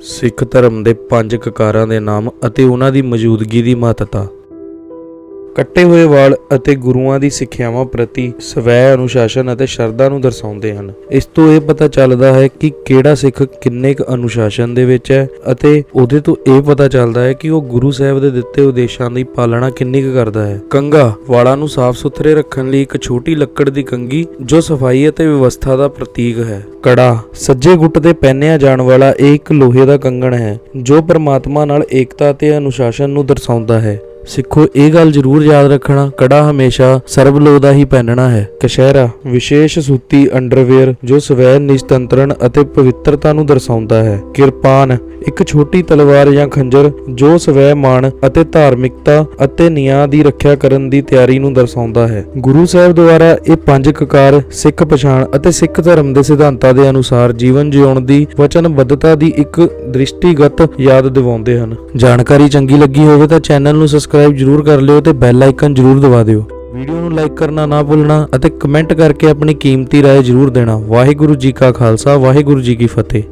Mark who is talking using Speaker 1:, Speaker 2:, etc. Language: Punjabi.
Speaker 1: ਸਿੱਖ ਧਰਮ ਦੇ ਪੰਜ ਕਕਾਰਾਂ ਦੇ ਨਾਮ ਅਤੇ ਉਹਨਾਂ ਦੀ ਮੌਜੂਦਗੀ ਦੀ ਮਹੱਤਤਾ। ਕੱਟੇ ਹੋਏ ਵਾਲ ਅਤੇ ਗੁਰੂਆਂ ਦੀ ਸਿੱਖਿਆਵਾਂ ਪ੍ਰਤੀ ਸਵੈ ਅਨੁਸ਼ਾਸਨ ਅਤੇ ਸ਼ਰਧਾ ਨੂੰ ਦਰਸਾਉਂਦੇ ਹਨ। ਇਸ ਤੋਂ ਇਹ ਪਤਾ ਚੱਲਦਾ ਹੈ ਕਿ ਕਿਹੜਾ ਸਿੱਖ ਕਿੰਨੇ ਕੁ ਅਨੁਸ਼ਾਸਨ ਦੇ ਵਿੱਚ ਹੈ ਅਤੇ ਉਹਦੇ ਤੋਂ ਇਹ ਪਤਾ ਚੱਲਦਾ ਹੈ ਕਿ ਉਹ ਗੁਰੂ ਸਾਹਿਬ ਦੇ ਦਿੱਤੇ ਉਦੇਸ਼ਾਂ ਦੀ ਪਾਲਣਾ ਕਿੰਨੀ ਕੁ ਕਰਦਾ ਹੈ। ਕੰਗਾ ਵਾਲਾਂ ਨੂੰ ਸਾਫ਼ ਸੁਥਰੇ ਰੱਖਣ ਲਈ ਇੱਕ ਛੋਟੀ ਲੱਕੜ ਦੀ ਕੰਗੀ ਜੋ ਸਫ਼ਾਈ ਅਤੇ ਵਿਵਸਥਾ ਦਾ ਪ੍ਰਤੀਕ ਹੈ। ਕੜਾ, ਸੱਜੇ ਗੁੱਟ ਤੇ ਪਹਿਨਿਆ ਜਾਣ ਵਾਲਾ ਇਹ ਇੱਕ ਲੋਹੇ ਦਾ ਕੰਗਣ ਹੈ, ਜੋ ਪਰਮਾਤਮਾ ਨਾਲ ਏਕਤਾ ਤੇ ਅਨੁਸ਼ਾਸਨ ਨੂੰ ਦਰਸਾਉਂਦਾ ਹੈ। ਸਿੱਖੋ, ਇਹ ਗੱਲ ਜ਼ਰੂਰ ਯਾਦ ਰੱਖਣਾ, ਕੜਾ ਹਮੇਸ਼ਾ ਸਰਬਲੋ ਦਾ ਹੀ ਪਹਿਨਣਾ ਹੈ। ਕਸ਼ਹਿਰਾ ਵਿਸ਼ੇਸ਼ ਸੂਤੀ ਅੰਡਰਵੇਅਰ ਜੋ ਸਵੈ ਨਿਸ਼ਤੰਤਰਨ ਅਤੇ ਪਵਿੱਤਰਤਾ ਨੂੰ ਦਰਸਾਉਂਦਾ ਹੈ। ਕਿਰਪਾਨ ਇੱਕ ਛੋਟੀ ਤਲਵਾਰ ਜਾਂ ਖੰਜਰ ਜੋ ਸਵੈ ਮਾਣ ਅਤੇ ਧਾਰਮਿਕਤਾ ਅਤੇ ਨਿਆਂ ਦੀ ਰੱਖਿਆ ਕਰਨ ਦੀ ਤਿਆਰੀ ਨੂੰ ਦਰਸਾਉਂਦਾ ਹੈ ਗੁਰੂ ਸਾਹਿਬ ਦੁਆਰਾ ਇਹ ਪੰਜ ਕਕਾਰ ਸਿੱਖ ਪਛਾਣ ਅਤੇ ਸਿੱਖ ਧਰਮ ਦੇ ਸਿਧਾਂਤਾਂ ਦੇ ਅਨੁਸਾਰ ਜੀਵਨ ਜਿਉਣ ਦੀ ਵਚਨਬੱਧਤਾ ਦੀ ਇੱਕ ਦ੍ਰਿਸ਼ਟੀਗਤ ਯਾਦ ਦਿਵਾਉਂਦੇ ਹਨ ਜਾਣਕਾਰੀ ਚੰਗੀ ਲੱਗੀ ਹੋਵੇ ਤਾਂ ਚੈਨਲ ਨੂੰ ਸਬਸਕ੍ਰਾਈਬ ਜਰੂਰ ਕਰ ਲਿਓ ਤੇ ਬੈਲ ਆਈਕਨ ਜਰੂਰ ਦਬਾ ਦਿਓ ਵੀਡੀਓ ਨੂੰ ਲਾਈਕ ਕਰਨਾ ਨਾ ਭੁੱਲਣਾ ਅਤੇ ਕਮੈਂਟ ਕਰਕੇ ਆਪਣੀ ਕੀਮਤੀ رائے ਜਰੂਰ ਦੇਣਾ ਵਾਹਿਗੁਰੂ ਜੀ ਕਾ ਖਾਲਸਾ ਵਾਹਿਗੁਰੂ ਜੀ ਕੀ ਫਤਿਹ